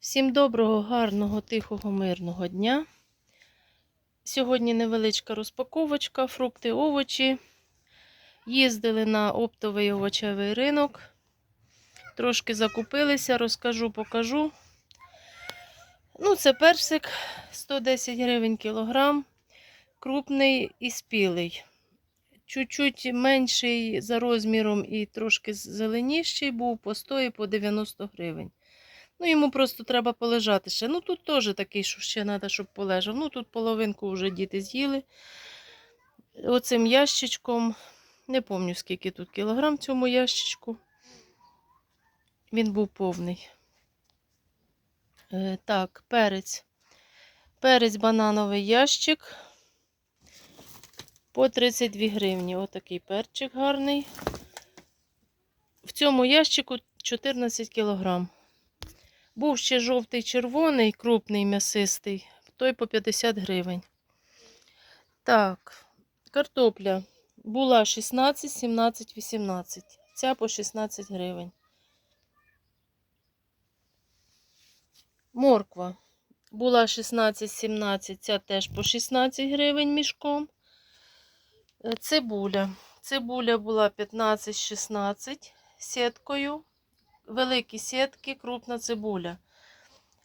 Всім доброго, гарного, тихого, мирного дня. Сьогодні невеличка розпаковочка, фрукти, овочі. Їздили на оптовий овочевий ринок. Трошки закупилися, розкажу, покажу. Ну, це персик 110 гривень кілограм, крупний і спілий. Чуть-чуть менший за розміром і трошки зеленіший був по 100 і по 90 гривень. Ну, йому просто треба полежати ще. Ну, тут теж такий, що ще треба, щоб полежав. Ну, тут половинку вже діти з'їли. Оцим ящичком, не пам'ятаю, скільки тут кілограм цьому ящичку. Він був повний. Е, так, перець. Перець банановий ящик. По 32 гривні. Отакий перчик гарний. В цьому ящику 14 кілограм. Був ще жовтий червоний, крупний м'ясистий, той по 50 гривень. Так, картопля була 16, 17, 18. Ця по 16 гривень. Морква була 16, 17, ця теж по 16 гривень мішком. Е, Цибуля. Цибуля була 15, 16 сіткою великі сітки, крупна цибуля.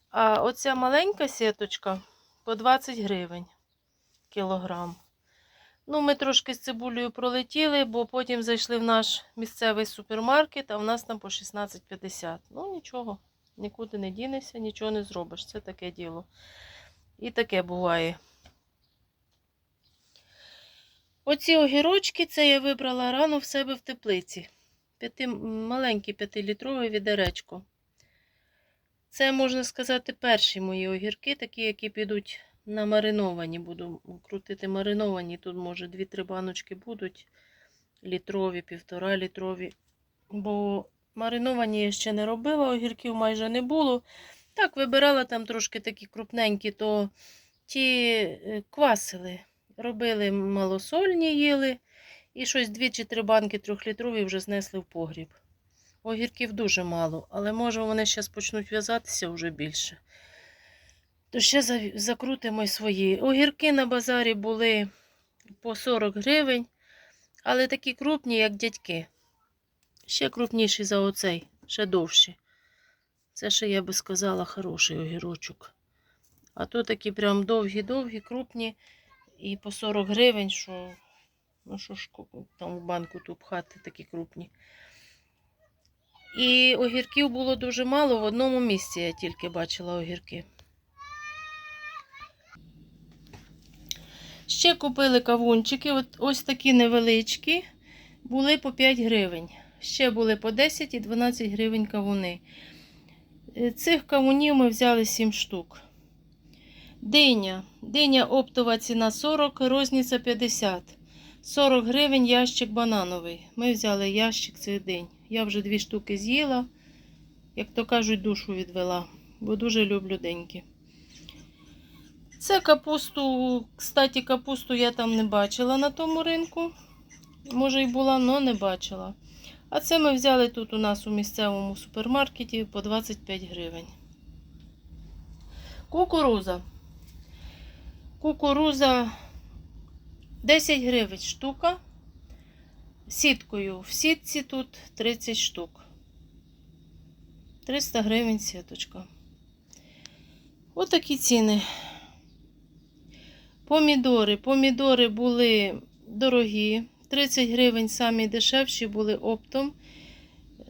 А оця маленька сіточка по 20 гривень кілограм. Ну, ми трошки з цибулею пролетіли, бо потім зайшли в наш місцевий супермаркет, а в нас там по 16,50. Ну, нічого, нікуди не дінешся, нічого не зробиш. Це таке діло. І таке буває. Оці огірочки, це я вибрала рано в себе в теплиці. П'яти, маленьке п'ятилітрове відеречко. Це, можна сказати, перші мої огірки, такі, які підуть на мариновані. Буду крутити мариновані. Тут, може, 2-3 баночки будуть літрові, півтора літрові. Бо мариновані я ще не робила, огірків майже не було. Так, вибирала там трошки такі крупненькі, то ті е, квасили. Робили малосольні їли. І щось дві чи три банки трьохлітрові вже знесли в погріб. Огірків дуже мало, але може вони зараз почнуть в'язатися вже більше. То ще закрутимо свої. Огірки на базарі були по 40 гривень, але такі крупні, як дядьки. Ще крупніші за оцей, ще довші. Це ще, я би сказала, хороший огірочок. А то такі прям довгі-довгі, крупні і по 40 гривень, що. Ну, що ж там в банку тут пхати такі крупні. І огірків було дуже мало. В одному місці я тільки бачила огірки. Ще купили кавунчики. От ось такі невеличкі. Були по 5 гривень. Ще були по 10 і 12 гривень кавуни. Е, цих кавунів ми взяли 7 штук. Диня. Диня оптова ціна 40, розниця 50. 40 гривень ящик банановий. Ми взяли ящик цей день. Я вже дві штуки з'їла, як то кажуть, душу відвела, бо дуже люблю деньки. Це капусту, кстати, капусту я там не бачила на тому ринку. Може і була, але не бачила. А це ми взяли тут у нас у місцевому супермаркеті по 25 гривень. Кукуруза. Кукуруза 10 гривень штука. Сіткою. В сітці тут 30 штук. 300 гривень сіточка. Отакі ціни. Помідори. Помідори були дорогі. 30 гривень самі дешевші були оптом.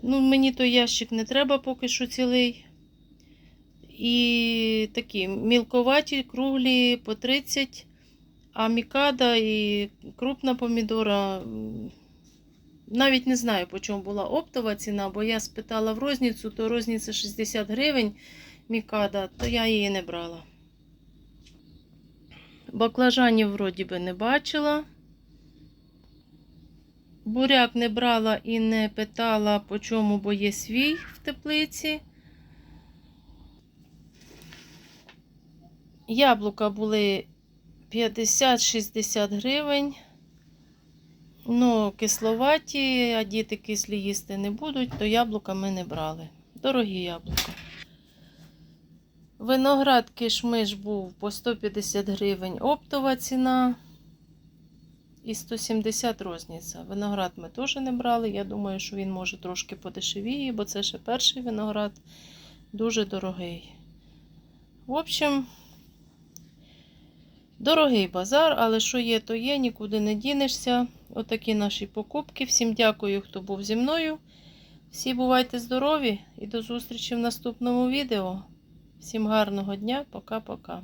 Ну, мені той ящик не треба поки що цілий. І такі мілковаті, круглі по 30 а мікада і крупна помідора. Навіть не знаю, по чому була оптова ціна, бо я спитала в розницю, то розниця 60 гривень мікада, то я її не брала. Баклажанів, вроді би, не бачила. Буряк не брала і не питала, по чому, бо є свій в теплиці. Яблука були 50-60 гривень. Ну, кисловаті, а діти кислі їсти не будуть, то яблука ми не брали. Дорогі яблука. Виноград кишмиш був по 150 гривень оптова ціна і 170 розниця. Виноград ми теж не брали. Я думаю, що він може трошки подешевіє, бо це ще перший виноград дуже дорогий. В общем, дорогий базар, але що є, то є, нікуди не дінешся. Отакі наші покупки. Всім дякую, хто був зі мною. Всі бувайте здорові і до зустрічі в наступному відео. Всім гарного дня, пока-пока.